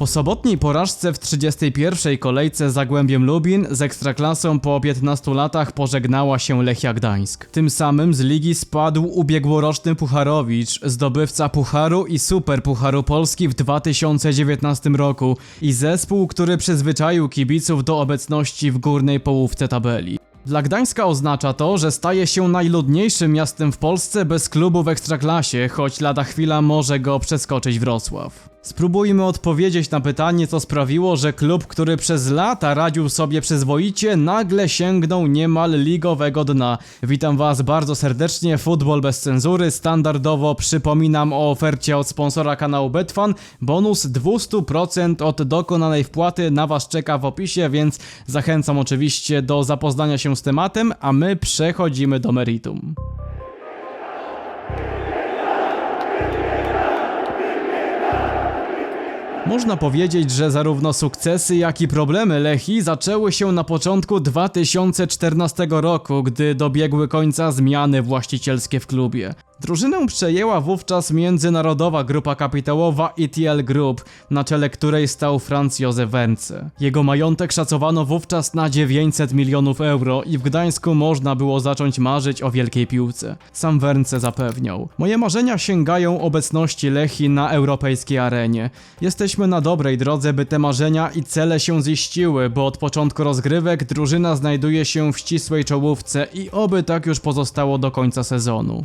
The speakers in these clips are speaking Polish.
Po sobotniej porażce w 31. kolejce Zagłębiem Lubin z Ekstraklasą po 15 latach pożegnała się Lechia Gdańsk. Tym samym z ligi spadł ubiegłoroczny Pucharowicz, zdobywca Pucharu i Super Pucharu Polski w 2019 roku i zespół, który przyzwyczaił kibiców do obecności w górnej połówce tabeli. Dla Gdańska oznacza to, że staje się najludniejszym miastem w Polsce bez klubu w Ekstraklasie, choć lada chwila może go przeskoczyć Wrocław. Spróbujmy odpowiedzieć na pytanie, co sprawiło, że klub, który przez lata radził sobie przyzwoicie, nagle sięgnął niemal ligowego dna. Witam Was bardzo serdecznie, Futbol bez cenzury. Standardowo przypominam o ofercie od sponsora kanału Betfan. Bonus 200% od dokonanej wpłaty na Was czeka w opisie, więc zachęcam oczywiście do zapoznania się z tematem, a my przechodzimy do meritum. Można powiedzieć, że zarówno sukcesy, jak i problemy Lechi zaczęły się na początku 2014 roku, gdy dobiegły końca zmiany właścicielskie w klubie. Drużynę przejęła wówczas międzynarodowa grupa kapitałowa ETL Group, na czele której stał Franz Wernce. Jego majątek szacowano wówczas na 900 milionów euro i w Gdańsku można było zacząć marzyć o wielkiej piłce. Sam Wernce zapewniał. Moje marzenia sięgają obecności Lechi na europejskiej arenie. Jesteśmy na dobrej drodze, by te marzenia i cele się ziściły, bo od początku rozgrywek drużyna znajduje się w ścisłej czołówce i oby tak już pozostało do końca sezonu.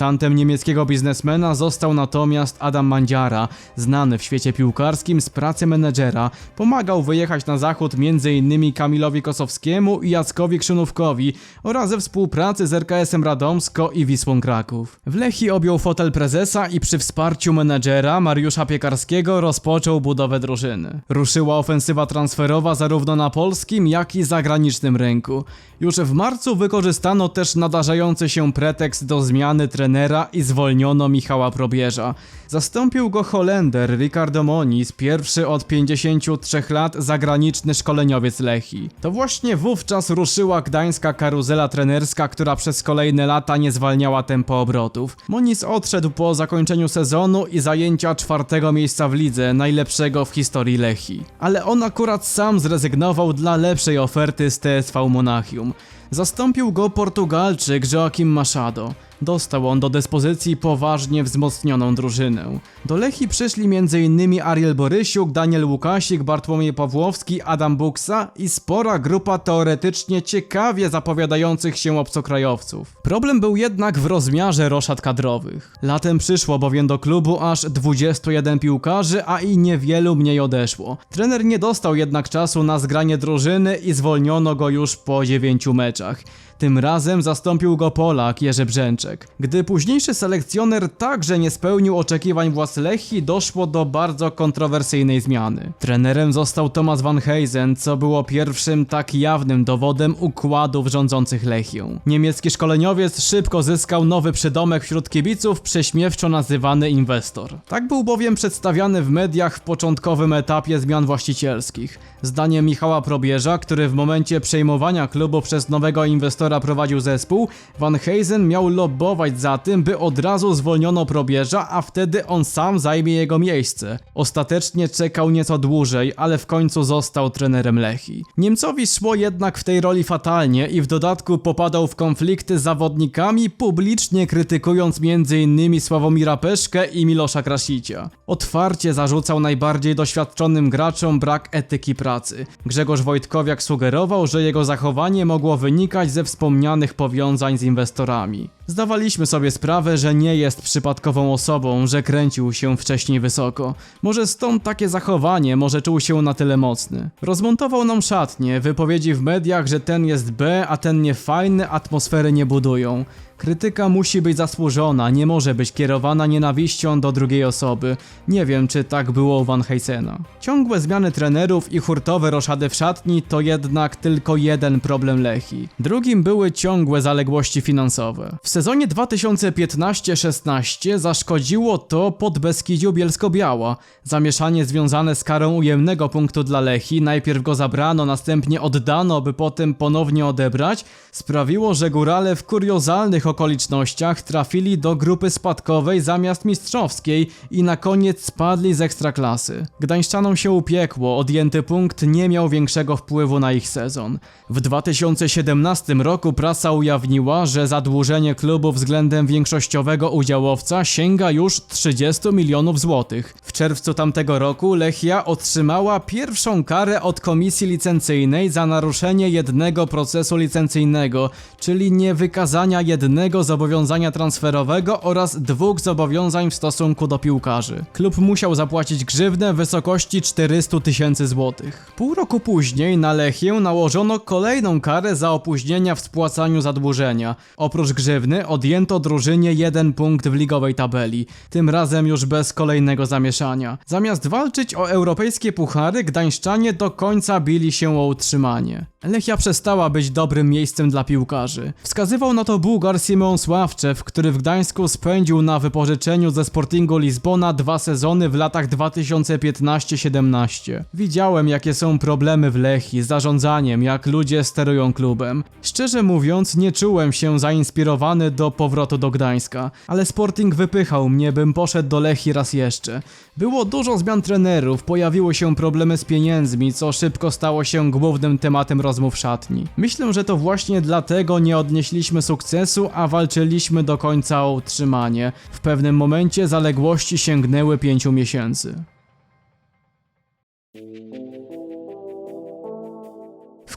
Reprezentantem niemieckiego biznesmena został natomiast Adam Mandziara, znany w świecie piłkarskim z pracy menedżera. Pomagał wyjechać na zachód m.in. Kamilowi Kosowskiemu i Jackowi Krzynówkowi oraz ze współpracy z RKS-em Radomsko i Wisłą Kraków. W Lechi objął fotel prezesa i przy wsparciu menedżera Mariusza Piekarskiego rozpoczął budowę drużyny. Ruszyła ofensywa transferowa zarówno na polskim, jak i zagranicznym rynku. Już w marcu wykorzystano też nadarzający się pretekst do zmiany trenera i zwolniono Michała Probierza. Zastąpił go Holender Ricardo Moniz, pierwszy od 53 lat zagraniczny szkoleniowiec Lechi. To właśnie wówczas ruszyła gdańska karuzela trenerska, która przez kolejne lata nie zwalniała tempo obrotów. Moniz odszedł po zakończeniu sezonu i zajęcia czwartego miejsca w lidze, najlepszego w historii Lechi. Ale on akurat sam zrezygnował dla lepszej oferty z TSV Monachium. Zastąpił go Portugalczyk Joaquim Machado. Dostał on do dyspozycji poważnie wzmocnioną drużynę. Do Lechi przyszli m.in. Ariel Borysiuk, Daniel Łukasik, Bartłomiej Pawłowski, Adam Buksa i spora grupa teoretycznie ciekawie zapowiadających się obcokrajowców. Problem był jednak w rozmiarze roszad kadrowych. Latem przyszło bowiem do klubu aż 21 piłkarzy, a i niewielu mniej odeszło. Trener nie dostał jednak czasu na zgranie drużyny i zwolniono go już po 9 meczach. Tym razem zastąpił go Polak Jerzy Brzęczek. Gdy późniejszy selekcjoner także nie spełnił oczekiwań władz Lechii, doszło do bardzo kontrowersyjnej zmiany. Trenerem został Thomas Van Heisen, co było pierwszym tak jawnym dowodem układów rządzących Lechią. Niemiecki szkoleniowiec szybko zyskał nowy przydomek wśród kibiców, prześmiewczo nazywany inwestor. Tak był bowiem przedstawiany w mediach w początkowym etapie zmian właścicielskich. Zdaniem Michała Probierza, który w momencie przejmowania klubu przez nowego inwestora prowadził zespół, Van Heisen miał lobbować za tym, by od razu zwolniono Probierza, a wtedy on sam zajmie jego miejsce. Ostatecznie czekał nieco dłużej, ale w końcu został trenerem Lechi. Niemcowi szło jednak w tej roli fatalnie i w dodatku popadał w konflikty z zawodnikami, publicznie krytykując m.in. Sławomira Peszkę i Milosza Krasicia. Otwarcie zarzucał najbardziej doświadczonym graczom brak etyki pracy. Grzegorz Wojtkowiak sugerował, że jego zachowanie mogło wynikać ze wspomnianych powiązań z inwestorami. Zdawaliśmy sobie sprawę, że nie jest przypadkową osobą, że kręcił się wcześniej wysoko. Może stąd takie zachowanie, może czuł się na tyle mocny. Rozmontował nam szatnie, wypowiedzi w mediach, że ten jest B, a ten nie fajny, atmosfery nie budują. Krytyka musi być zasłużona, nie może być kierowana nienawiścią do drugiej osoby. Nie wiem, czy tak było u Van Heysena. Ciągłe zmiany trenerów i hurtowe roszady w szatni to jednak tylko jeden problem Lechi. Drugim były ciągłe zaległości finansowe. W sezonie 2015-16 zaszkodziło to Podbeskidziu Bielsko-Biała. Zamieszanie związane z karą ujemnego punktu dla Lechi, najpierw go zabrano, następnie oddano, by potem ponownie odebrać, sprawiło, że górale w kuriozalnych okolicznościach trafili do grupy spadkowej zamiast mistrzowskiej i na koniec spadli z ekstraklasy. Gdańszczanom się upiekło, odjęty punkt nie miał większego wpływu na ich sezon. W 2017 roku prasa ujawniła, że zadłużenie klubu względem większościowego udziałowca sięga już 30 milionów złotych. W czerwcu tamtego roku Lechia otrzymała pierwszą karę od komisji licencyjnej za naruszenie jednego procesu licencyjnego, czyli niewykazania jednego zobowiązania transferowego oraz dwóch zobowiązań w stosunku do piłkarzy. Klub musiał zapłacić grzywnę w wysokości 400 tysięcy złotych. Pół roku później na Lechię nałożono kolejną karę za opóźnienia w spłacaniu zadłużenia. Oprócz grzywny odjęto drużynie jeden punkt w ligowej tabeli, tym razem już bez kolejnego zamieszania. Zamiast walczyć o europejskie puchary, gdańszczanie do końca bili się o utrzymanie. Lechia przestała być dobrym miejscem dla piłkarzy. Wskazywał na to Bułgar Simon Sławczew, który w Gdańsku spędził na wypożyczeniu ze Sportingu Lizbona dwa sezony w latach 2015-17. Widziałem jakie są problemy w Lechii z zarządzaniem, jak ludzie sterują klubem. Szczerze mówiąc, nie czułem się zainspirowany do powrotu do Gdańska, ale Sporting wypychał mnie, bym poszedł do Lechii raz jeszcze. Było dużo zmian trenerów, pojawiły się problemy z pieniędzmi, co szybko stało się głównym tematem rozmów szatni. Myślę, że to właśnie dlatego nie odnieśliśmy sukcesu, a walczyliśmy do końca o utrzymanie. W pewnym momencie zaległości sięgnęły pięciu miesięcy.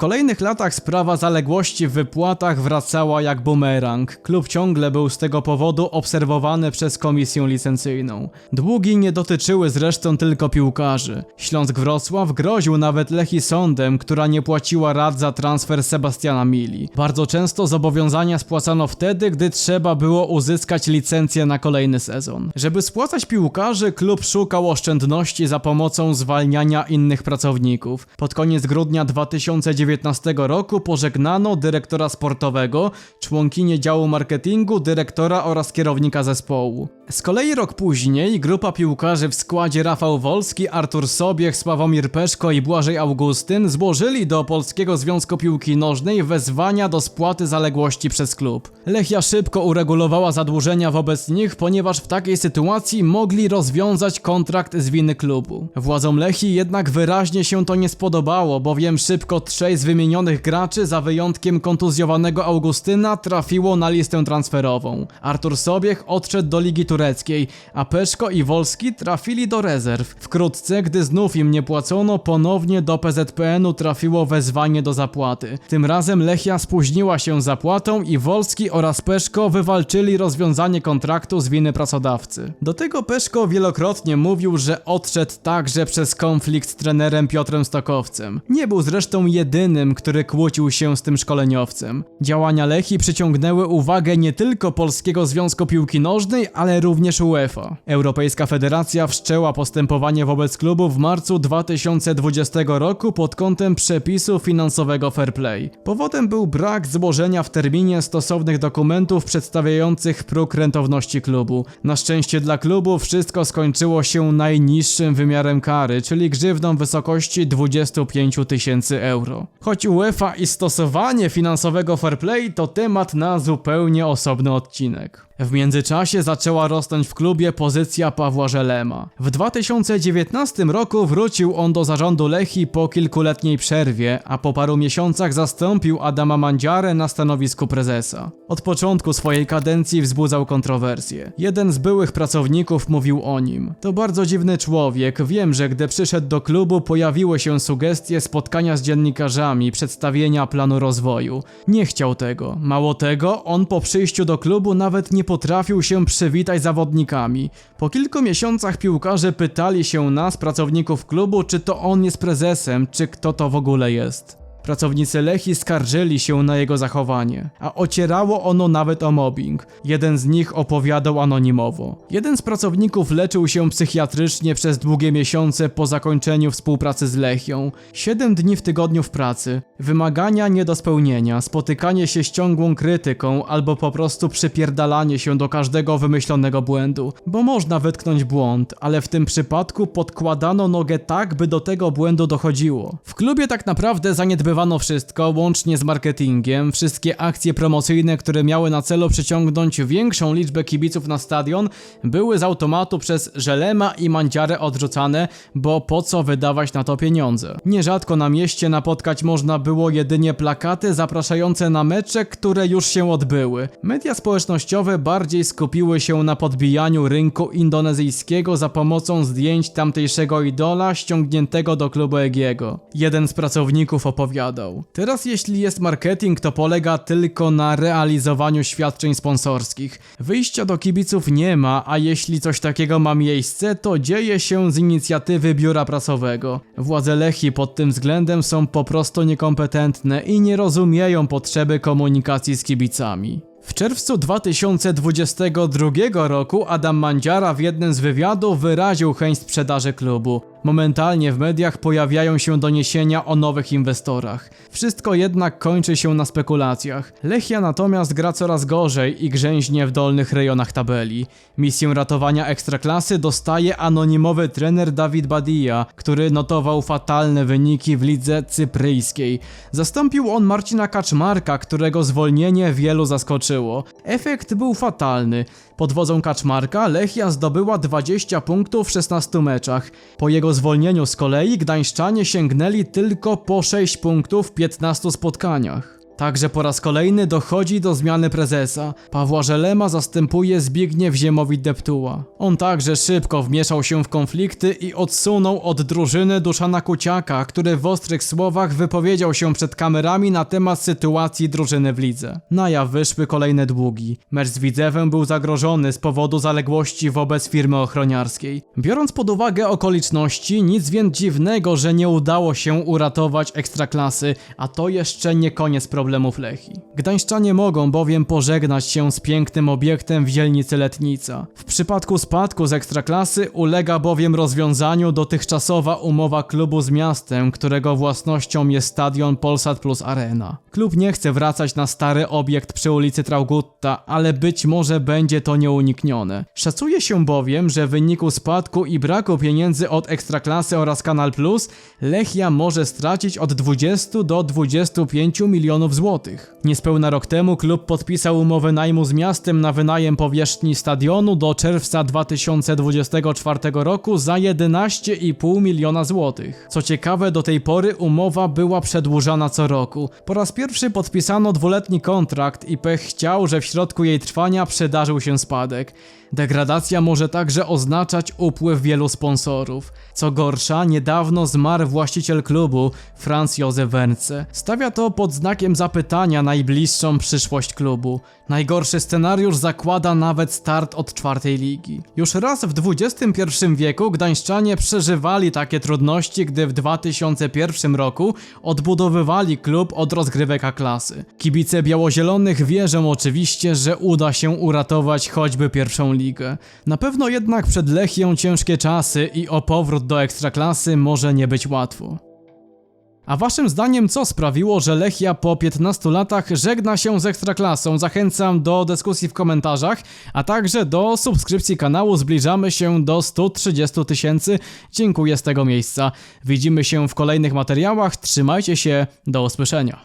Kolejnych latach sprawa zaległości w wypłatach wracała jak bumerang. Klub ciągle był z tego powodu obserwowany przez komisję licencyjną. Długi nie dotyczyły zresztą tylko piłkarzy. Śląsk Wrocław groził nawet Lechi sądem, która nie płaciła rat za transfer Sebastiana Mili. Bardzo często zobowiązania spłacano wtedy, gdy trzeba było uzyskać licencję na kolejny sezon. Żeby spłacać piłkarzy, klub szukał oszczędności za pomocą zwalniania innych pracowników. Pod koniec grudnia 2019 roku pożegnano dyrektora sportowego, członkinię działu marketingu, dyrektora oraz kierownika zespołu. Z kolei rok później grupa piłkarzy w składzie Rafał Wolski, Artur Sobiech, Sławomir Peszko i Błażej Augustyn złożyli do Polskiego Związku Piłki Nożnej wezwania do spłaty zaległości przez klub. Lechia szybko uregulowała zadłużenia wobec nich, ponieważ w takiej sytuacji mogli rozwiązać kontrakt z winy klubu. Władzom Lechii jednak wyraźnie się to nie spodobało, bowiem szybko trzej z wymienionych graczy, za wyjątkiem kontuzjowanego Augustyna, trafiło na listę transferową. Artur Sobiech odszedł do Ligi Tureckiej, a Peszko i Wolski trafili do rezerw. Wkrótce, gdy znów im nie płacono, ponownie do PZPN-u trafiło wezwanie do zapłaty. Tym razem Lechia spóźniła się zapłatą i Wolski oraz Peszko wywalczyli rozwiązanie kontraktu z winy pracodawcy. Do tego Peszko wielokrotnie mówił, że odszedł także przez konflikt z trenerem Piotrem Stokowcem. Nie był zresztą jedynym, który kłócił się z tym szkoleniowcem. Działania Lechii przyciągnęły uwagę nie tylko Polskiego Związku Piłki Nożnej, ale również UEFA. Europejska Federacja wszczęła postępowanie wobec klubu w marcu 2020 roku pod kątem przepisu finansowego fair play. Powodem był brak złożenia w terminie stosownych dokumentów przedstawiających próg rentowności klubu. Na szczęście dla klubu wszystko skończyło się najniższym wymiarem kary, czyli grzywną w wysokości 25 tysięcy euro. Choć UEFA i stosowanie finansowego fair play to temat na zupełnie osobny odcinek. W międzyczasie zaczęła rosnąć w klubie pozycja Pawła Żelema. W 2019 roku wrócił on do zarządu Lechii po kilkuletniej przerwie, a po paru miesiącach zastąpił Adama Mandziarę na stanowisku prezesa. Od początku swojej kadencji wzbudzał kontrowersje. Jeden z byłych pracowników mówił o nim. To bardzo dziwny człowiek, wiem, że gdy przyszedł do klubu pojawiły się sugestie spotkania z dziennikarzami, przedstawienia planu rozwoju. Nie chciał tego. Mało tego, on po przyjściu do klubu nawet nie potrafił się przywitać zawodnikami. Po kilku miesiącach piłkarze pytali się nas, pracowników klubu, czy to on jest prezesem, czy kto to w ogóle jest. Pracownicy Lechii skarżyli się na jego zachowanie, a ocierało ono nawet o mobbing. Jeden z nich opowiadał anonimowo. Jeden z pracowników leczył się psychiatrycznie przez długie miesiące po zakończeniu współpracy z Lechią. Siedem dni w tygodniu w pracy, wymagania nie do spełnienia, spotykanie się z ciągłą krytyką albo po prostu przypierdalanie się do każdego wymyślonego błędu. Bo można wytknąć błąd, ale w tym przypadku podkładano nogę tak, by do tego błędu dochodziło. W klubie tak naprawdę zaniedbywano wszystko, łącznie z marketingiem, wszystkie akcje promocyjne, które miały na celu przyciągnąć większą liczbę kibiców na stadion, były z automatu przez Żelema i Mandziarę odrzucane, bo po co wydawać na to pieniądze. Nierzadko na mieście napotkać można było jedynie plakaty zapraszające na mecze, które już się odbyły. Media społecznościowe bardziej skupiły się na podbijaniu rynku indonezyjskiego za pomocą zdjęć tamtejszego idola ściągniętego do klubu Egiego. Jeden z pracowników opowiadał: Teraz jeśli jest marketing, to polega tylko na realizowaniu świadczeń sponsorskich. Wyjścia do kibiców nie ma, a jeśli coś takiego ma miejsce, to dzieje się z inicjatywy biura prasowego. Władze Lechii pod tym względem są po prostu niekompetentne i nie rozumieją potrzeby komunikacji z kibicami. W czerwcu 2022 roku Adam Mandziara w jednym z wywiadów wyraził chęć sprzedaży klubu. Momentalnie w mediach pojawiają się doniesienia o nowych inwestorach. Wszystko jednak kończy się na spekulacjach. Lechia natomiast gra coraz gorzej i grzęźnie w dolnych rejonach tabeli. Misję ratowania ekstraklasy dostaje anonimowy trener Dawid Badia, który notował fatalne wyniki w lidze cypryjskiej. Zastąpił on Marcina Kaczmarka, którego zwolnienie wielu zaskoczyło. Efekt był fatalny. Pod wodzą Kaczmarka Lechia zdobyła 20 punktów w 16 meczach. Po jego zwolnieniu z kolei Gdańszczanie sięgnęli tylko po 6 punktów w 15 spotkaniach. Także po raz kolejny dochodzi do zmiany prezesa. Pawła Żelema zastępuje Zbigniew Ziemowit-Deptuła. On także szybko wmieszał się w konflikty i odsunął od drużyny Duszana Kuciaka, który w ostrych słowach wypowiedział się przed kamerami na temat sytuacji drużyny w lidze. Na jaw wyszły kolejne długi. Mecz z Widzewem był zagrożony z powodu zaległości wobec firmy ochroniarskiej. Biorąc pod uwagę okoliczności, nic więc dziwnego, że nie udało się uratować ekstraklasy, a to jeszcze nie koniec problemu problemów Lechii. Gdańszczanie mogą bowiem pożegnać się z pięknym obiektem w dzielnicy Letnica. W przypadku spadku z ekstraklasy ulega bowiem rozwiązaniu dotychczasowa umowa klubu z miastem, którego własnością jest stadion Polsat Plus Arena. Klub nie chce wracać na stary obiekt przy ulicy Traugutta, ale być może będzie to nieuniknione. Szacuje się bowiem, że w wyniku spadku i braku pieniędzy od ekstraklasy oraz Kanal Plus, Lechia może stracić od 20 do 25 milionów złotych. Niespełna rok temu klub podpisał umowę najmu z miastem na wynajem powierzchni stadionu do czerwca 2024 roku za 11,5 miliona złotych. Co ciekawe, do tej pory umowa była przedłużana co roku. Po raz pierwszy podpisano dwuletni kontrakt i pech chciał, że w środku jej trwania przydarzył się spadek. Degradacja może także oznaczać upływ wielu sponsorów. Co gorsza, niedawno zmarł właściciel klubu, Franz Josef Wernce. Stawia to pod znakiem zapytania najbliższą przyszłość klubu. Najgorszy scenariusz zakłada nawet start od czwartej ligi. Już raz w XXI wieku Gdańszczanie przeżywali takie trudności, gdy w 2001 roku odbudowywali klub od rozgrywek A-klasy. Kibice białozielonych wierzą oczywiście, że uda się uratować choćby pierwszą ligę. Na pewno jednak przed Lechią ciężkie czasy i o powrót do ekstraklasy może nie być łatwo. A waszym zdaniem co sprawiło, że Lechia po 15 latach żegna się z Ekstraklasą? Zachęcam do dyskusji w komentarzach, a także do subskrypcji kanału. Zbliżamy się do 130 tysięcy. Dziękuję z tego miejsca. Widzimy się w kolejnych materiałach. Trzymajcie się, do usłyszenia.